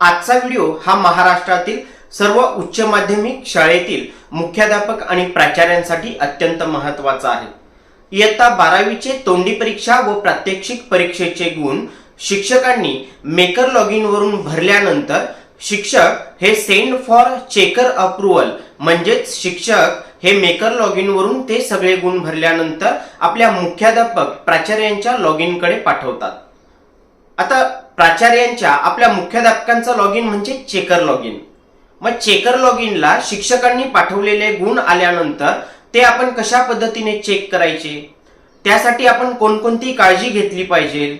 आजचा व्हिडिओ हा महाराष्ट्रातील सर्व उच्च माध्यमिक शाळेतील मुख्याध्यापक आणि प्राचार्यांसाठी अत्यंत महत्त्वाचा आहे. इयत्ता बारावीचे तोंडी परीक्षा व प्रात्यक्षिक परीक्षेचे गुण शिक्षकांनी मेकर लॉगिन वरून भरल्यानंतर शिक्षक हे सेंड फॉर चेकर अप्रुव्हल म्हणजेच शिक्षक हे मेकर लॉगिन वरून ते सगळे गुण भरल्यानंतर आपल्या मुख्याध्यापक प्राचार्यांच्या लॉगिनकडे पाठवतात. आता प्राचार्यांच्या आपल्या मुख्याध्यापकांचं लॉगिन म्हणजे चेकर लॉगिन मग चेकर लॉगिनला शिक्षकांनी पाठवलेले गुण आल्यानंतर ते आपण कशा पद्धतीने चेक करायचे? त्यासाठी आपण कोणकोणती काळजी घेतली पाहिजे?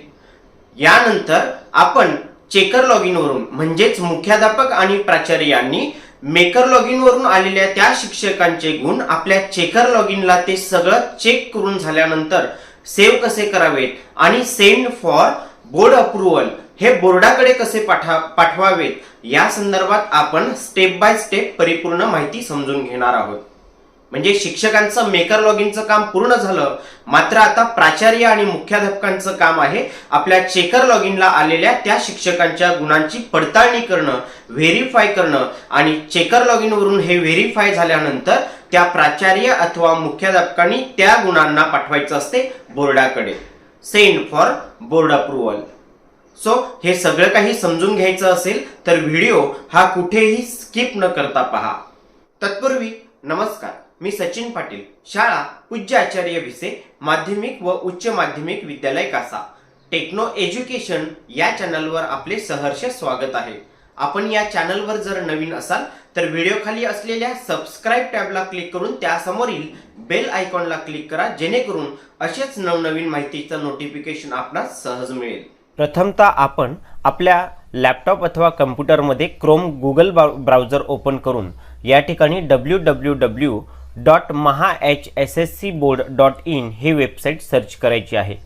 यानंतर आपण चेकर लॉग इनवरून म्हणजेच मुख्याध्यापक आणि प्राचार्य यांनी मेकर लॉगिन वरून आलेल्या त्या शिक्षकांचे गुण आपल्या चेकर लॉगिनला ते सगळं चेक करून झाल्यानंतर सेव्ह कसे करावेत? आणि सेंड फॉर बोर्ड अप्रुव्हल हे बोर्डाकडे कसे पाठा पाठवावेत? या संदर्भात आपण स्टेप बाय स्टेप परिपूर्ण माहिती समजून घेणार आहोत. म्हणजे शिक्षकांचं मेकर लॉगिनचं काम पूर्ण झालं मात्र आता प्राचार्य आणि मुख्याध्यापकांचं काम आहे आपल्या चेकर लॉगिनला आलेल्या त्या शिक्षकांच्या गुणांची पडताळणी करणं व्हेरीफाय करणं आणि चेकर लॉगिन वरून हे व्हेरीफाय झाल्यानंतर त्या प्राचार्य अथवा मुख्याध्यापकांनी त्या गुणांना पाठवायचं असते बोर्डाकडे. Send for board approval so हे सगळं काही समजून घ्यायचं असेल तर व्हिडिओ हा कुठेही स्किप न करता पहा. तत्पूर्वी नमस्कार. मी सचिन पाटील शाळा पूज्य आचार्य भिसे माध्यमिक व उच्च माध्यमिक विद्यालय कासा. टेक्नो एज्युकेशन या चॅनलवर आपले सहर्ष स्वागत आहे. आपण या चॅनलवर जर नवीन असाल तर व्हिडिओ खाली असलेल्या सबस्क्राईब टॅबला क्लिक करून त्यासमोरील बेल आयकॉनला क्लिक करा जेणेकरून असेच नवनवीन माहितीचं नोटिफिकेशन आपणास सहज मिळेल. प्रथमतः आपण आपल्या लॅपटॉप अथवा कम्प्युटरमध्ये क्रोम गुगल ब्राउझर ओपन करून या ठिकाणी W W W dot Maha H S S C board dot in he website search करायची आहे.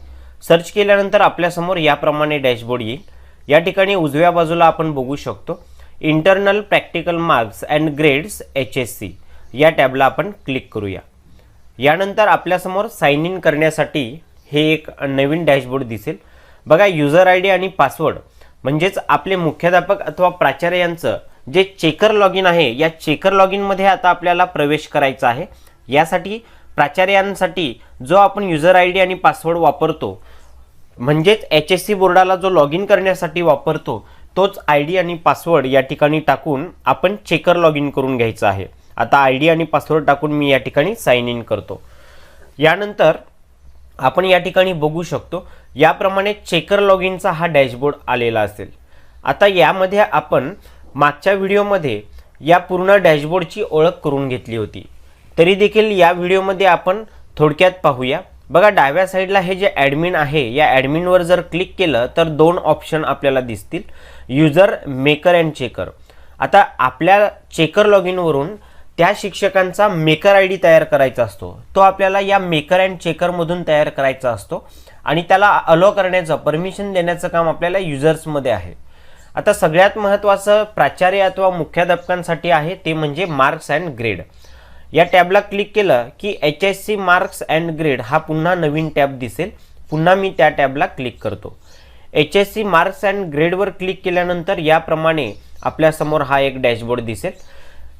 सर्च केल्यानंतर आपल्यासमोर याप्रमाणे डॅशबोर्ड येईल. या ठिकाणी उजव्या बाजूला आपण बघू शकतो. Internal practical marks and grades H S C या टॅबला आपण क्लिक करूया. यानंतर आपल्यासमोर साइन इन करण्यासाठी हे एक नवीन डॅशबोर्ड दिसेल. बघा युजर आय डी आणि पासवर्ड म्हणजेच आपले मुख्याध्यापक अथवा प्राचार्य यांचं जे चेकर लॉगिन आहे या चेकर लॉगिनमध्ये आता आपल्याला प्रवेश करायचा आहे. यासाठी प्राचार्यांसाठी जो आपण युजर आय डी आणि पासवर्ड वापरतो म्हणजेच एच एस सी बोर्डाला जो लॉग इन करण्यासाठी वापरतो तोच आय डी आणि पासवर्ड या ठिकाणी टाकून आपण चेकर लॉग इन करून घ्यायचं आहे. आता आय डी आणि पासवर्ड टाकून मी या ठिकाणी साईन इन करतो. यानंतर आपण या ठिकाणी बघू शकतो याप्रमाणे चेकर लॉग इनचा हा डॅशबोर्ड आलेला असेल. आता यामध्ये आपण मागच्या व्हिडिओमध्ये या पूर्ण डॅशबोर्डची ओळख करून घेतली होती. तरी देखील या व्हिडिओमध्ये आपण थोडक्यात पाहूया. बघा डाव्या साईडला हे जे ॲडमिन आहे या ॲडमिनवर जर क्लिक केलं तर दोन ऑप्शन आपल्याला दिसतील. युजर मेकर अँड चेकर आता आपल्या चेकर लॉग इनवरून त्या शिक्षकांचा मेकर आय डी तयार करायचा असतो. तो आपल्याला या मेकर अँड चेकरमधून तयार करायचा असतो आणि त्याला अलो करण्याचं परमिशन देण्याचं काम आपल्याला युजर्समध्ये आहे. आता सगळ्यात महत्त्वाचं प्राचार्य अथवा मुख्याध्यापकांसाठी आहे ते म्हणजे मार्क्स अँड ग्रेड या टॅबला क्लिक केलं की H S C marks and grade हा पुन्हा नवीन टॅब दिसेल. पुन्हा मी त्या टॅबला क्लिक करतो. H S C marks and ग्रेडवर click केल्यानंतर याप्रमाणे आपल्यासमोर हा एक डॅशबोर्ड दिसेल.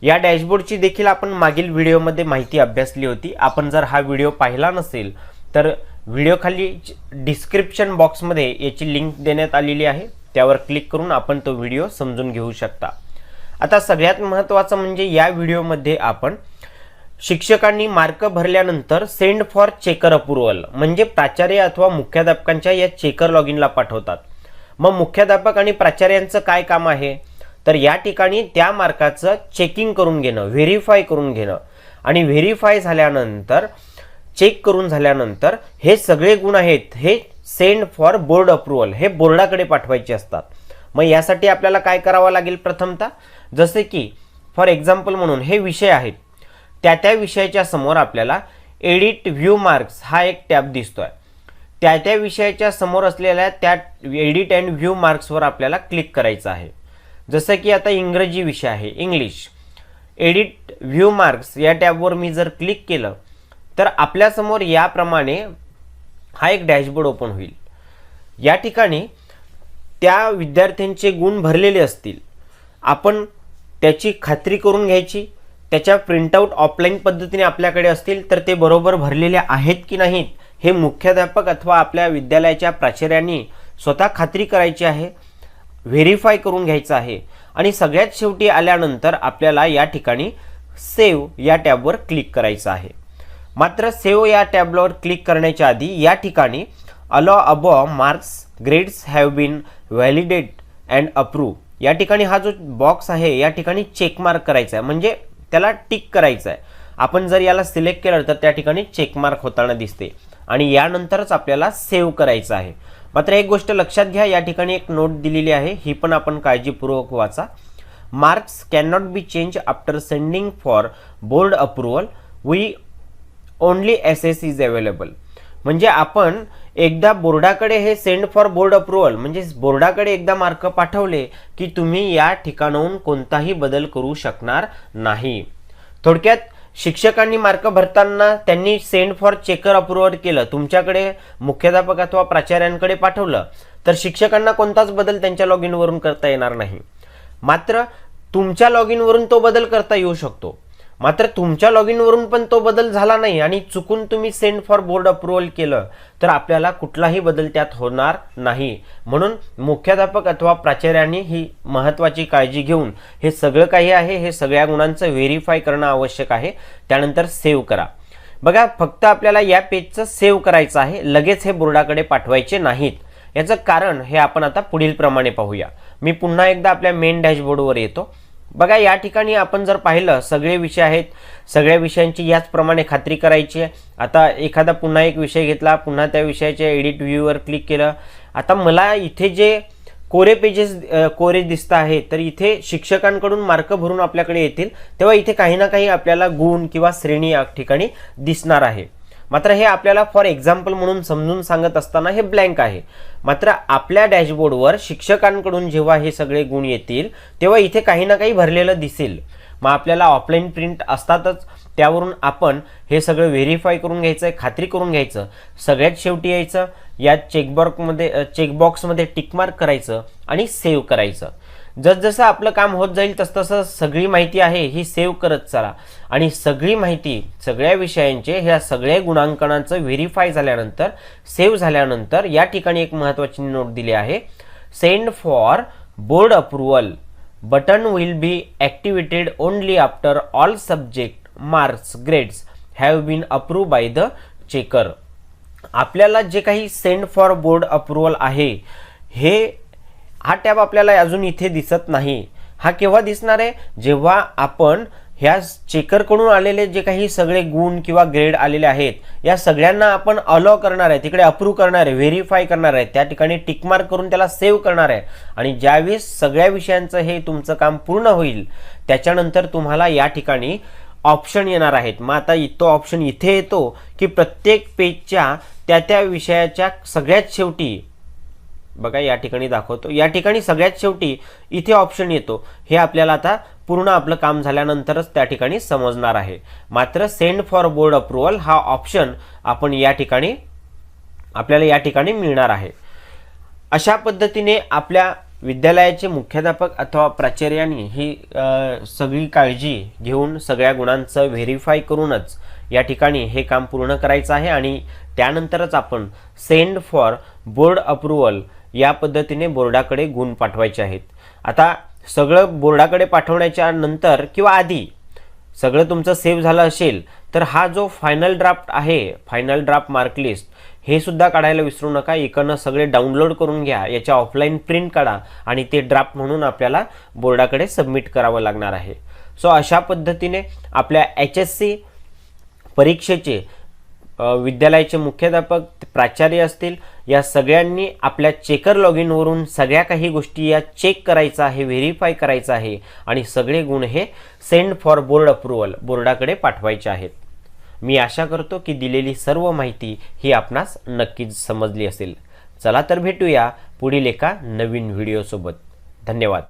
या डॅशबोर्डची देखील आपण मागील व्हिडिओमध्ये माहिती अभ्यासली होती. आपण जर हा व्हिडिओ पाहिला नसेल तर व्हिडिओखाली डिस्क्रिप्शन बॉक्समध्ये याची लिंक देण्यात आलेली आहे. त्यावर क्लिक करून आपण तो व्हिडिओ समजून घेऊ शकता. आता सगळ्यात महत्त्वाचं म्हणजे या व्हिडिओमध्ये आपण शिक्षकांनी मार्क भरल्यानंतर सेंड फॉर चेकर अप्रुव्हल म्हणजे प्राचार्य अथवा मुख्याध्यापकांच्या या चेकर लॉग इनला पाठवतात. मग मुख्याध्यापक आणि प्राचार्यांचं काय काम आहे? तर या ठिकाणी त्या मार्काचं चेकिंग करून घेणं व्हेरीफाय करून घेणं. आणि व्हेरीफाय झाल्यानंतर चेक करून झाल्यानंतर हे सगळे गुण आहेत हे सेंड फॉर बोर्ड अप्रुव्हल हे बोर्डाकडे पाठवायचे असतात. मग यासाठी आपल्याला काय करावं लागेल प्रथमतः? जसे की फॉर एक्झाम्पल म्हणून हे विषय आहेत. त्या त्या विषयाच्या समोर आपल्याला एडिट व्ह्यू मार्क्स हा एक टॅब आहे त्या त्या विषयाच्या समोर असलेल्या त्या एडिट अँड व्ह्यू मार्क्सवर आपल्याला क्लिक करायचं आहे. जसं की आता इंग्रजी विषय आहे इंग्लिश. एडिट व्ह्यू मार्क्स या टॅबवर मी जर क्लिक केलं तर आपल्यासमोर याप्रमाणे हा एक डॅशबोर्ड ओपन होईल. या ठिकाणी त्या विद्यार्थ्यांचे गुण भरलेले असतील. आपण त्याची खात्री करून घ्यायची त्याच्या प्रिंटआउट ऑफलाईन पद्धतीने आपल्याकडे असतील तर ते बरोबर भरलेले आहेत की नाहीत हे मुख्याध्यापक अथवा आपल्या विद्यालयाच्या प्राचार्यांनी स्वतः खात्री करायची आहे व्हेरीफाय करून घ्यायचं आहे. आणि सगळ्यात शेवटी आल्यानंतर आपल्याला या ठिकाणी सेव या टॅबवर क्लिक करायचं आहे. मात्र सेव या टॅबवर क्लिक करण्याच्या आधी या ठिकाणी अलो अबो marks grades have been validate and approve या ठिकाणी हा जो बॉक्स आहे या ठिकाणी चेक मार्क करायचा आहे. म्हणजे त्याला टिक करायचं आहे आपण जर याला सिलेक्ट केलं तर त्या ठिकाणी चेक मार्क होताना दिसते. आणि यानंतरच आपल्याला सेव्ह करायचं आहे. मात्र एक गोष्ट लक्षात घ्या या ठिकाणी एक नोट दिलेली आहे. ही पण आपण काळजीपूर्वक वाचा. Marks can not be change after sending for board approval view only S S is available म्हणजे आपण एकदा बोर्डाकडे हे सेंड फॉर बोर्ड अप्रुव्हल म्हणजे बोर्डाकडे एकदा मार्क पाठवले की तुम्ही या ठिकाणाहून कोणताही बदल करू शकणार नाही. थोडक्यात शिक्षकांनी मार्क भरताना त्यांनी सेंड फॉर चेकर अप्रुव्हल केलं तुमच्याकडे मुख्याध्यापक अथवा प्राचार्यांकडे पाठवलं तर शिक्षकांना कोणताच बदल त्यांच्या लॉग इनवरून करता येणार नाही. मात्र तुमच्या लॉग इनवरून तो बदल करता येऊ शकतो. मात्र तुमच्या लॉग इनवरून पण तो बदल झाला नाही आणि चुकून तुम्ही सेंड फॉर बोर्ड अप्रुव्हल केलं तर आपल्याला कुठलाही बदल त्यात होणार नाही. म्हणून मुख्याध्यापक अथवा प्राचार्यांनी ही महत्त्वाची काळजी घेऊन हे सगळं काही आहे हे सगळ्या गुणांचं व्हेरीफाय करणं आवश्यक आहे. त्यानंतर सेव्ह करा. बघा फक्त आपल्याला या पेजचं सेव्ह करायचं आहे लगेच हे बोर्डाकडे पाठवायचे नाहीत. याचं कारण हे आपण आता पुढील प्रमाणे पाहूया. मी पुन्हा एकदा आपल्या मेन डॅशबोर्डवर येतो. बघा या ठिकाणी आपण जर पाहिलं सगळे विषय आहेत. सगळ्या विषयांची याचप्रमाणे खात्री करायची आहे. आता एखादा पुन्हा एक विषय घेतला पुन्हा त्या विषयाच्या एडिट व्ह्यूवर क्लिक केलं. आता मला इथे जे कोरे पेजेस कोरे दिसत आहे तर इथे शिक्षकांकडून मार्क भरून आपल्याकडे येतील तेव्हा इथे काही ना काही आपल्याला गुण किंवा श्रेणी या ठिकाणी दिसणार आहे. मात्र हे आपल्याला फॉर एक्झाम्पल म्हणून समजून सांगत असताना हे ब्लँक आहे. मात्र आपल्या डॅशबोर्डवर शिक्षकांकडून जेव्हा हे सगळे गुण येतील तेव्हा इथे काही ना काही भरलेलं दिसेल. मग आपल्याला ऑफलाईन प्रिंट असतातच. त्यावरून आपण हे सगळं व्हेरीफाय करून घ्यायचं आहे खात्री करून घ्यायचं. सगळ्यात शेवटी यायचं या चेकबॉक्समध्ये चेकबॉक्समध्ये टिकमार्क करायचं आणि सेव्ह करायचं. जसजसं आपलं काम होत जाईल तसतसं सगळी माहिती आहे ही सेव्ह करत चला. आणि सगळी माहिती सगळ्या विषयांचे ह्या सगळ्या गुणांकनाचं व्हेरीफाय झाल्यानंतर सेव्ह झाल्यानंतर या ठिकाणी एक महत्त्वाची नोट दिली आहे. Send for board approval. Button will be activated only after all subject marks grades have been approve by the checker. आपल्याला जे काही सेंड फॉर बोर्ड अप्रुव्हल आहे हे हा टॅब आपल्याला अजून इथे दिसत नाही. हा केव्हा दिसणार आहे? जेव्हा आपण ह्या चेकरकडून आलेले जे काही सगळे गुण किंवा ग्रेड आलेले आहेत या सगळ्यांना आपण अलो करणार आहे तिकडे अप्रूव्ह करणार आहे व्हेरीफाय करणार आहे त्या ठिकाणी टिकमार्क करून त्याला सेव्ह करणार आहे. आणि ज्यावेळेस सगळ्या विषयांचं हे तुमचं काम पूर्ण होईल त्याच्यानंतर तुम्हाला या ठिकाणी ऑप्शन येणार आहेत. मग आता तो ऑप्शन इथे येतो की प्रत्येक पेजच्या त्या त्या विषयाच्या सगळ्यात शेवटी बघा या ठिकाणी दाखवतो. या ठिकाणी सगळ्यात शेवटी इथे ऑप्शन येतो. हे आपल्याला आता पूर्ण आपलं काम झाल्यानंतरच त्या ठिकाणी समजणार आहे. मात्र सेंड फॉर बोर्ड अप्रुव्हल हा ऑप्शन आपण या ठिकाणी आपल्याला या ठिकाणी मिळणार आहे. अशा पद्धतीने आपल्या विद्यालयाचे मुख्याध्यापक अथवा प्राचार्यांनी ही सगळी काळजी घेऊन सगळ्या गुणांचं व्हेरीफाय करूनच या ठिकाणी हे काम पूर्ण करायचं आहे आणि त्यानंतरच आपण सेंड फॉर बोर्ड अप्रुव्हल या पद्धतीने बोर्डाकडे गुण पाठवायचे आहेत. आता सगळं बोर्डाकडे पाठवण्याच्या नंतर किंवा आधी सगळं तुमचं सेव्ह झालं असेल तर हा जो फायनल ड्राफ्ट आहे फायनल ड्राफ्ट मार्कलिस्ट हे सुद्धा काढायला विसरू नका. इकडनं सगळे डाउनलोड करून घ्या याच्या ऑफलाईन प्रिंट काढा आणि ते ड्राफ्ट म्हणून आपल्याला बोर्डाकडे सबमिट करावं लागणार आहे. सो अशा पद्धतीने आपल्या एच एस सी परीक्षेचे विद्यालयाचे मुख्याध्यापक प्राचार्य असतील या सगळ्यांनी आपल्या चेकर लॉग इनवरून सगळ्या काही गोष्टी या चेक करायचं आहे व्हेरीफाय करायचं आहे आणि सगळे गुण हे सेंड फॉर बोर्ड अप्रुव्हल बोर्डाकडे पाठवायचे आहेत. मी आशा करतो की दिलेली सर्व माहिती ही आपणास नक्कीच समजली असेल. चला तर भेटूया पुढील एका नवीन व्हिडिओसोबत धन्यवाद.